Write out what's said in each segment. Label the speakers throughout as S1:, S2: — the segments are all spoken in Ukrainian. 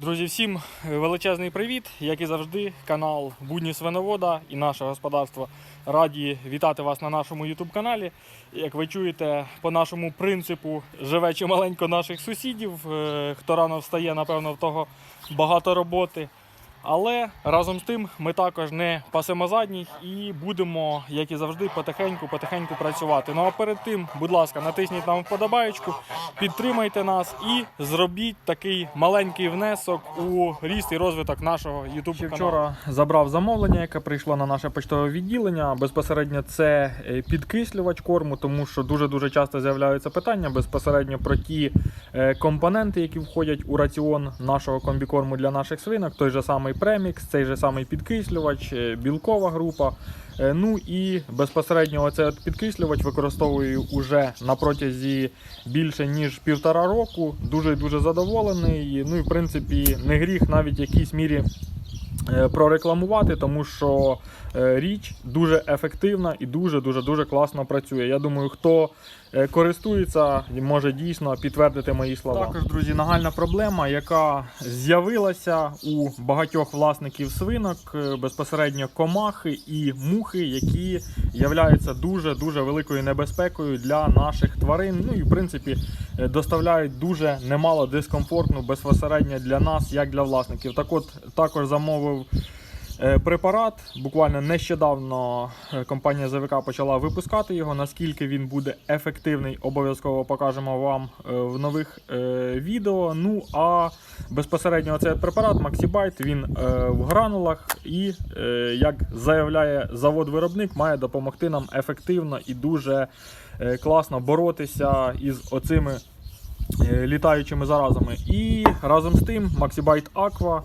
S1: Друзі, всім величезний привіт! Як і завжди, канал Будні Свиновода і наше господарство раді вітати вас на нашому YouTube каналі. Як ви чуєте, по нашому принципу живе чималенько наших сусідів. Е, Хто рано встає, напевно, в того багато роботи. Але разом з тим ми також не пасемо задніх і будемо, як і завжди, потихеньку-потихеньку працювати. Ну а перед тим, будь ласка, натисніть нам вподобаєчку, підтримайте нас і зробіть такий маленький внесок у ріст і розвиток нашого YouTube каналу. Вчора забрав замовлення, яке прийшло на наше почтове відділення. Безпосередньо це е, підкислювач корму, тому що дуже дуже часто з'являються питання безпосередньо про ті е, компоненти, які входять у раціон нашого комбікорму для наших свинок. Той же самий премікс, цей же самий підкислювач, е, білкова група. Е, Ну і безпосередньо оцей підкислювач використовую уже на протязі більше ніж півтора року. Дуже дуже задоволений. Ну і в принципі не гріх навіть в якійсь мірі прорекламувати, тому що е, річ дуже ефективна і дуже дуже класно працює. Я думаю, хто е, користується, може дійсно підтвердити мої слова. Також, друзі, нагальна проблема, яка з'явилася у багатьох власників свинок, е, безпосередньо комахи і мухи, які являються дуже дуже великою небезпекою для наших тварин. Ну і в принципі е, доставляють дуже немало дискомфортну безпосередньо для нас, як для власників. Так от також замовив. Е, Препарат буквально нещодавно е, компанія ЗВК почала випускати його. Наскільки він буде ефективний, обов'язково покажемо вам е, в нових відео. Ну а безпосередньо цей препарат Maxibite, він в гранулах і, як заявляє завод-виробник, має допомогти нам ефективно і дуже класно боротися із оцими літаючими заразами. І разом з тим Maxibite Aqua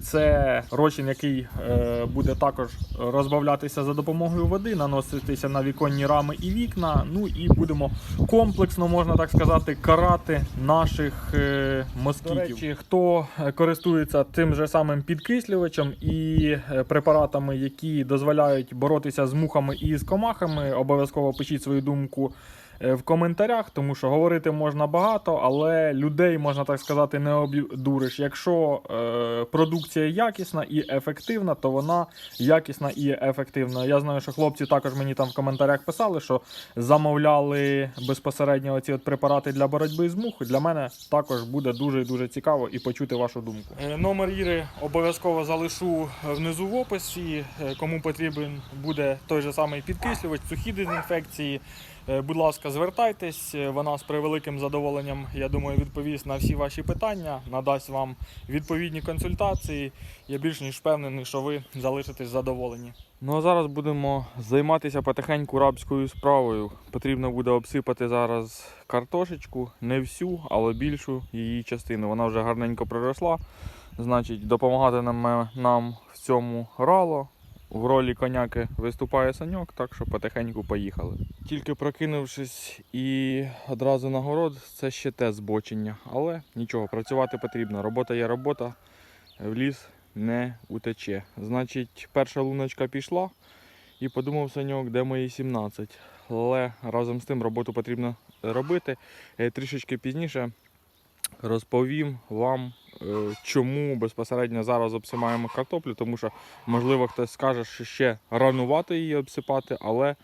S1: це розчин, який е, буде також розбавлятися за допомогою води, наноситися на віконні рами і вікна. Ну і будемо комплексно, можна так сказати, карати наших е, москітів. До речі, хто е, користується тим же самим підкислювачем і е, препаратами, які дозволяють боротися з мухами і з комахами, обов'язково пишіть свою думку е, в коментарях, тому що говорити можна багато, але людей, можна так сказати, не обдуриш. Якщо е, продукція якісна і ефективна, то вона якісна і ефективна. Я знаю, що хлопці також мені там в коментарях писали, що замовляли безпосередньо оці от препарати для боротьби з мухою. Для мене також буде дуже дуже цікаво і почути вашу думку. Е, Номер Іри обов'язково залишу внизу в описі. Е, Кому потрібен буде той же самий підкислювач, сухі дезінфекції. Е, Будь ласка, звертайтесь. Е, Вона з превеликим задоволенням, я думаю, відповість на всі ваші питання, надасть вам відповідні консультації. Я більш ніж впевнений, що ви залишитесь задоволені. Ну а зараз будемо займатися потихеньку рабською справою. Потрібно буде обсипати зараз картошечку, не всю, але більшу її частину. Вона вже гарненько проросла. Значить, допомагати нам, нам в цьому рало. В ролі коняки виступає саньок, так що потихеньку поїхали. Тільки прокинувшись і одразу на город, це ще те збочення. Але нічого, працювати потрібно. Робота є робота, в ліс не утече. Значить, перша луночка пішла і подумав саньок, де мої 17. Але разом з тим роботу потрібно робити. Е, Трішечки пізніше розповім вам, чому безпосередньо зараз обсипаємо картоплю, тому що, можливо, хтось скаже, що ще ранувато її обсипати, але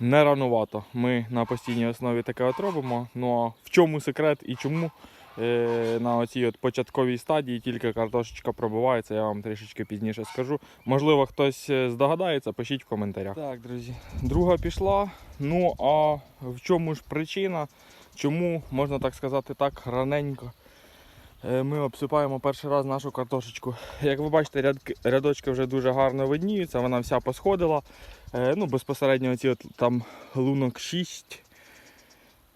S1: не ранувато. Ми на постійній основі таке от робимо. Ну а в чому секрет і чому е, на оцій от початковій стадії тільки картошечка пробивається, я вам трішечки пізніше скажу. Можливо, хтось е, здогадається, пишіть в коментарях. Так, друзі, друга пішла. Ну а в чому ж причина? Чому, можна так сказати, так раненько е, ми обсипаємо перший раз нашу картошечку. Як ви бачите, рядочки вже дуже гарно видніються, вона вся посходила. Е, Ну, безпосередньо оці от там лунок 6,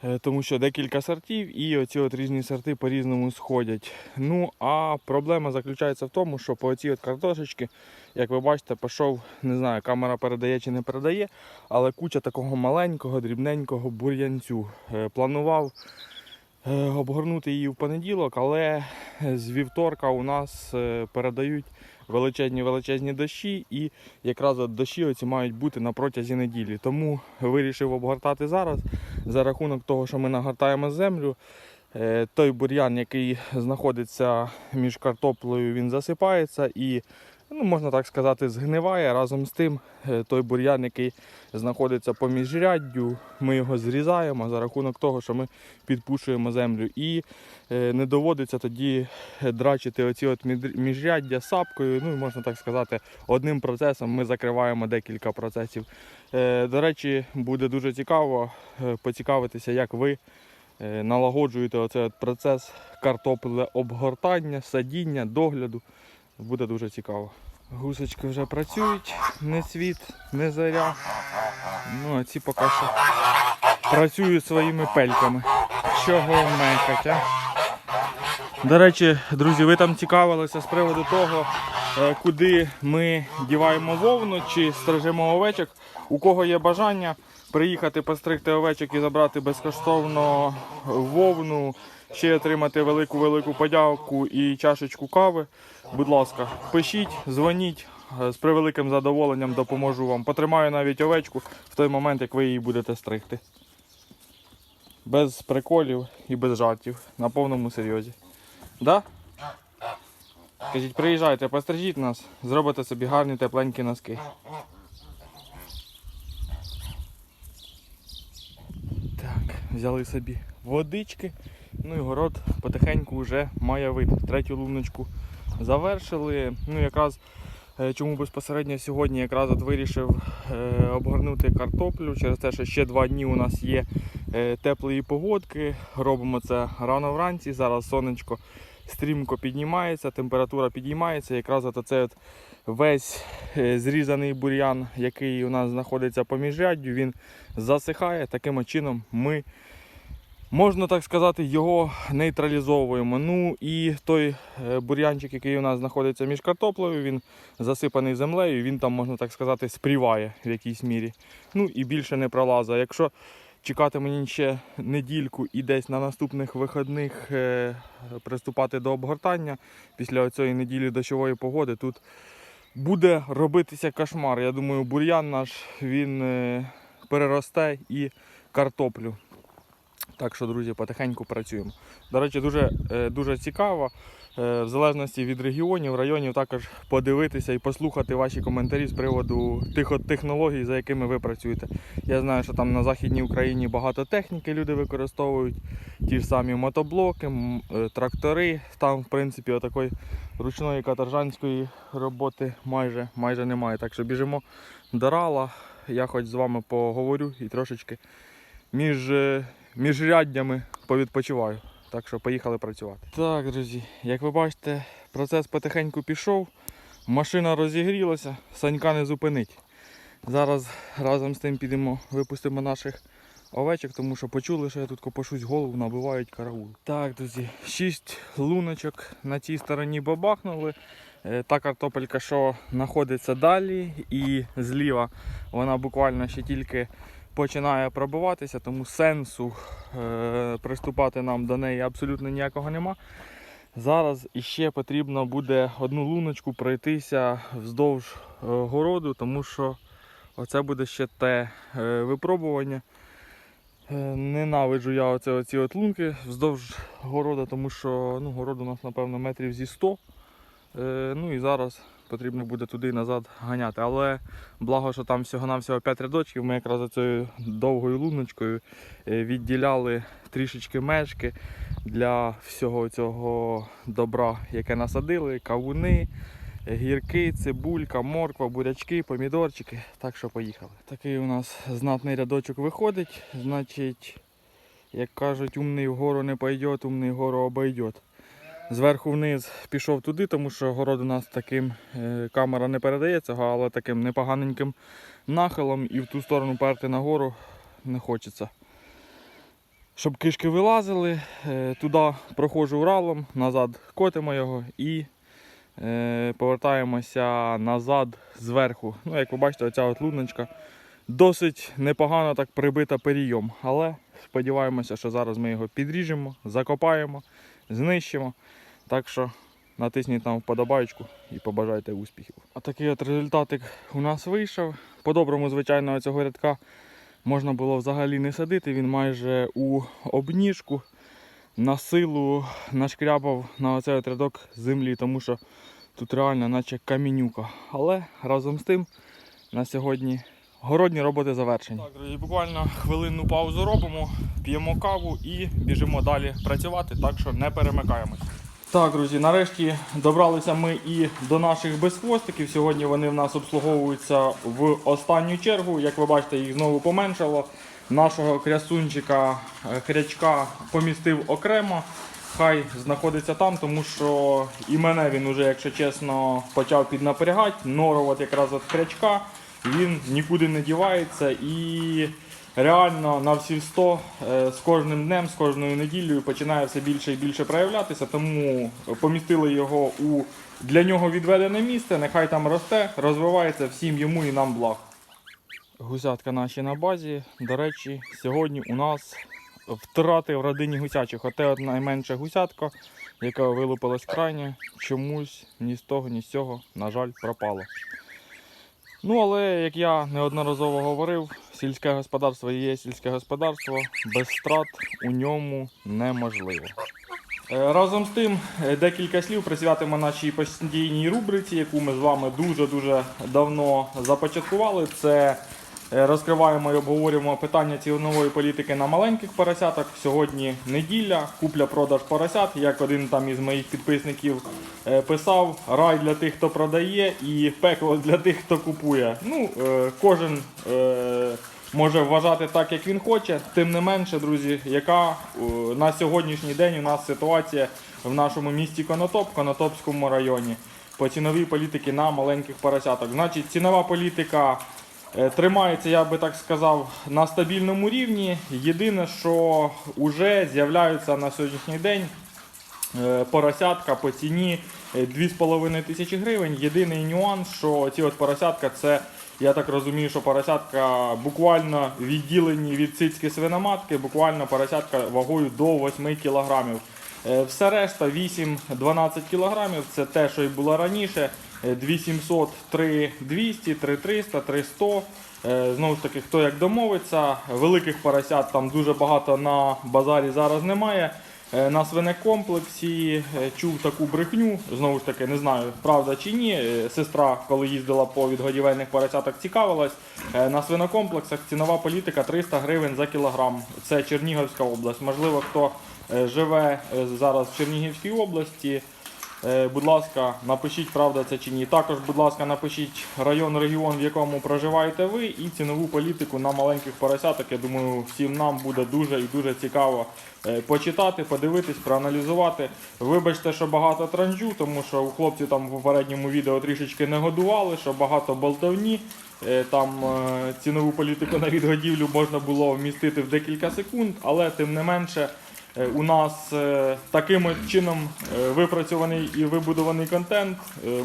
S1: е, тому що декілька сортів і оці от різні сорти по-різному сходять. Ну, а проблема заключається в тому, що по оцій от картошечки, як ви бачите, пішов, не знаю, камера передає чи не передає, але куча такого маленького, дрібненького бур'янцю. Е, Планував е, обгорнути її в понеділок, але з вівторка у нас е, передають величезні величезні дощі, і якраз дощі оці мають бути на протязі неділі. Тому вирішив обгортати зараз. За рахунок того, що ми нагортаємо землю, е, той бур'ян, який знаходиться між картоплею, він засипається і, ну, можна так сказати, згниває. Разом з тим, е, той бур'ян, який знаходиться по міжряддю, ми його зрізаємо за рахунок того, що ми підпушуємо землю. І е, не доводиться тоді е, драчити оці от міжряддя сапкою. Ну можна так сказати, одним процесом ми закриваємо декілька процесів. До речі, буде дуже цікаво поцікавитися, як ви налагоджуєте оцей процес картопле обгортання, садіння, догляду. Буде дуже цікаво. Гусочки вже працюють, не світ, не заря. Ну, а ці поки що працюють своїми пельками. Чого мекать, а? До речі, друзі, ви там цікавилися з приводу того, е, куди ми діваємо вовну чи стрижемо овечок. У кого є бажання приїхати постригти овечок і забрати безкоштовно вовну, ще отримати велику-велику подяку і чашечку кави. Будь ласка, пишіть, дзвоніть. е, З превеликим задоволенням допоможу вам. Потримаю навіть овечку в той момент, як ви її будете стригти. Без приколів і без жартів. На повному серйозі. Да? Кажіть, приїжджайте, пострижіть нас, зробите собі гарні тепленькі носки. Так, взяли собі водички. Ну і город потихеньку вже має вид. Третю луночку завершили. Ну якраз е, чому безпосередньо сьогодні якраз от вирішив е, обгорнути картоплю через те, що ще два дні у нас є е, теплої погодки. Робимо це рано вранці. Зараз сонечко стрімко піднімається, температура підіймається. Якраз от оцей от весь зрізаний бур'ян, який у нас знаходиться по міжряддю, він засихає. Таким чином ми, можна так сказати, його нейтралізовуємо. Ну і той е, бур'янчик, який у нас знаходиться між картоплею, він засипаний землею, він там, можна так сказати, спріває в якійсь мірі. Ну і більше не пролазить. Якщо чекати мені ще недільку і десь на наступних вихідних е, приступати до обгортання після цієї неділі дощової погоди, тут буде робитися кошмар. Я думаю, бур'ян наш він е, переросте і картоплю. Так що, друзі, потихеньку працюємо. До речі, дуже, е, дуже цікаво, е, в залежності від регіонів, районів, також подивитися і послухати ваші коментарі з приводу тих технологій, за якими ви працюєте. Я знаю, що там на Західній Україні багато техніки люди використовують, ті ж самі мотоблоки, е, трактори. Там, в принципі, отакої ручної каторжанської роботи майже, майже немає. Так що біжимо до рала. Я хоч з вами поговорю і трошечки між, між ряддями повідпочиваю. Так що поїхали працювати. Так, друзі, як ви бачите, процес потихеньку пішов. Машина розігрілася, санька не зупинить. Зараз разом з тим підемо, випустимо наших овечок, тому що почули, що я тут копошусь голову, набивають караул. Так, друзі, шість луночок на цій стороні бабахнули. Е, Та картопелька, що знаходиться далі, і зліва вона буквально ще тільки починає пробиватися, тому сенсу е, приступати нам до неї абсолютно ніякого нема. Зараз іще потрібно буде одну луночку пройтися вздовж е, городу, тому що оце буде ще те е, випробування. Е, Ненавиджу я оце, оці от лунки вздовж городу, тому що ну, город у нас, напевно, метрів зі 100. Е, ну і зараз потрібно буде туди і назад ганяти. Але благо, що там всього-навсього 5 рядочків, ми якраз цією довгою луночкою е, відділяли трішечки мешки для всього цього добра, яке насадили, кавуни, гірки, цибулька, морква, бурячки, помідорчики. Так що поїхали. Такий у нас знатний рядочок виходить. Значить, як кажуть, умний вгору не пойдет, умний вгору обойдет. Зверху вниз пішов туди, тому що город у нас таким е, камера не передає цього, але таким непоганеньким нахилом і в ту сторону перти нагору не хочеться. Щоб кишки вилазили, е, туди проходжу Уралом, назад котимо його і е, повертаємося назад зверху. Ну, як ви бачите, оця от луночка досить непогано так прибита перійом. Але сподіваємося, що зараз ми його підріжемо, закопаємо, знищимо. Так що натисніть там вподобайку і побажайте успіхів. А такий от результатик у нас вийшов. По-доброму, звичайно, цього рядка можна було взагалі не садити. Він майже у обніжку. на силу нашкрябав на оцей от рядок землі, тому що тут реально наче камінюка. Але разом з тим на сьогодні городні роботи завершені. Так, друзі, буквально хвилинну паузу робимо, п'ємо каву і біжимо далі працювати, так що не перемикаємось. Так, друзі, нарешті добралися ми і до наших безхвостиків. Сьогодні вони в нас обслуговуються в останню чергу. Як ви бачите, їх знову поменшало. Нашого крясунчика е, хрячка помістив окремо. Хай знаходиться там, тому що і мене він уже, якщо чесно, почав піднапрягати. Норо от якраз от хрячка, він нікуди не дівається і реально на всі 100 е, з кожним днем, з кожною неділею починає все більше і більше проявлятися, тому помістили його у для нього відведене місце. Нехай там росте, розвивається всім йому і нам благ. Гусятка наші на базі. До речі, сьогодні у нас втрати в родині гусячих. Оте от найменша гусятка, яка вилупилась крайня, чомусь ні з того, ні з цього, на жаль, пропала. Ну, але як я неодноразово говорив, сільське господарство є сільське господарство, без страт у ньому неможливо. Е, Разом з тим, е, декілька слів присвятимо нашій постійній рубриці, яку ми з вами дуже-дуже давно започаткували. Це розкриваємо і обговорюємо питання цінової політики на маленьких поросяток. Сьогодні неділя, купля-продаж поросят. Як один там із моїх підписників е, писав, рай для тих, хто продає, і пекло для тих, хто купує. Ну, е, кожен. е, може вважати так, як він хоче. Тим не менше, друзі, яка е, на сьогоднішній день у нас ситуація в нашому місті Конотоп, Конотопському районі по ціновій політиці на маленьких поросяток. Значить, цінова політика е, тримається, я би так сказав, на стабільному рівні. Єдине, що вже з'являються на сьогоднішній день Е, поросятка по ціні е, 2,5 тисячі гривень. Єдиний нюанс, що ці от поросятка це. Я так розумію, що поросятка буквально відділені від цицьки свиноматки, буквально поросятка вагою до 8 кілограмів. Е, Все решта 8-12 кілограмів, це те, що й було раніше. Е, 2700, 3200, 3300, 300. Е, Знову ж таки, хто як домовиться. Великих поросят там дуже багато на базарі зараз немає. Е, На свинекомплексі е, чув таку брехню, знову ж таки, не знаю, правда чи ні. Сестра, коли їздила по відгодівельних поросяток, цікавилась. На свинокомплексах цінова політика 300 гривень за кілограм. Це Чернігівська область. Можливо, хто живе е, зараз в Чернігівській області. Е, Будь ласка, напишіть, правда це чи ні. Також, будь ласка, напишіть район, регіон, в якому проживаєте ви, і цінову політику на маленьких поросяток. Я думаю, всім нам буде дуже і дуже цікаво е, почитати, подивитись, проаналізувати. Вибачте, що багато транжу, тому що у хлопців там в попередньому відео трішечки не годували, що багато болтовні. Е, Там е, цінову політику на відгодівлю можна було вмістити в декілька секунд, але тим не менше. Е, У нас е, таким чином е, випрацьований і вибудований контент.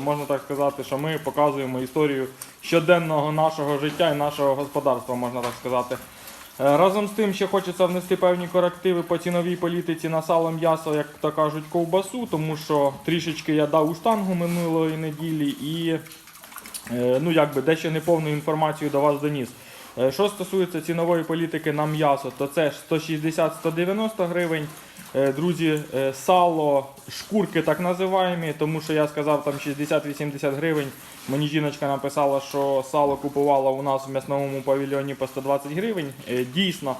S1: Можна так сказати, що ми показуємо історію щоденного нашого життя і нашого господарства, можна так сказати. Разом з тим ще хочеться внести певні корективи по ціновій політиці на сало м'ясо, як то кажуть, ковбасу, тому що трішечки я дав у штангу минулої неділі і ну, якби дещо неповну інформацію до вас доніс. Е, Що стосується цінової політики на м'ясо, то це 160-190 гривень. Е, Друзі, е, сало, шкурки так називаємо, тому що я сказав там 60-80 гривень. Мені жіночка написала, що сало купувала у нас в м'ясному павільйоні по 120 гривень. Дійсно,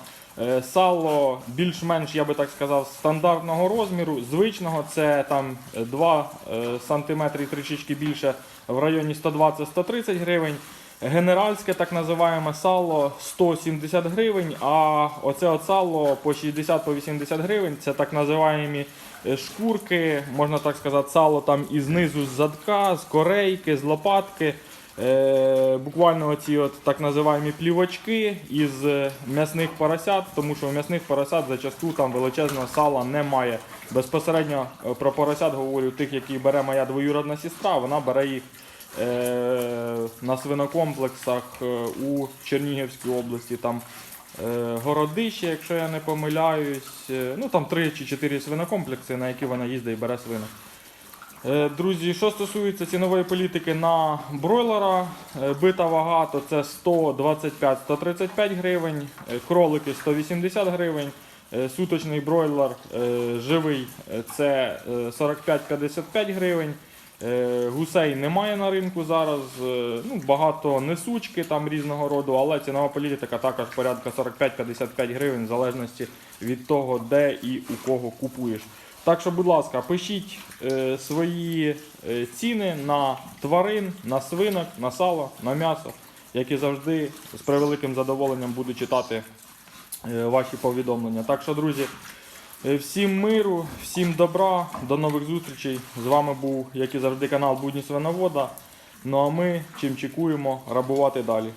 S1: сало більш-менш, я би так сказав, стандартного розміру, звичного це там 2 см трішечки більше в районі 120-130 гривень. Генеральське так називаємо сало 170 гривень, а оце от сало по 60-80 гривень. Це так називаємо шкурки, можна так сказати, сало там і знизу з задка, з корейки, з лопатки. Е, буквально оці от так називаємо плівочки із е, м'ясних поросят, тому що у м'ясних поросят зачасту там величезного сала немає. Безпосередньо е, про поросят говорю тих, які бере моя двоюродна сестра, вона бере їх е, на свинокомплексах е, у Чернігівській області. Там е, городище, якщо я не помиляюсь. Е, ну там 3 чи 4 свинокомплекси, на які вона їздить і бере свинок. Е, Друзі, що стосується цінової політики на бройлера, е, бита вага, то це 125-135 гривень, е, кролики 180 гривень, Е, Суточний бройлер е, живий е, це е, 45-55 гривень. Е, Гусей немає на ринку зараз. е, Ну, багато несучки там різного роду, але цінова політика також порядка 45-55 гривень, в залежності від того, де і у кого купуєш. Так що, будь ласка, пишіть е, свої е, ціни на тварин, на свинок, на сало, на м'ясо, як і завжди, з превеликим задоволенням буду читати е, ваші повідомлення. Так що, друзі, всім миру, всім добра, до нових зустрічей. З вами був, як і завжди, канал Будні Свиновода. Ну а ми чим чекуємо рабувати далі.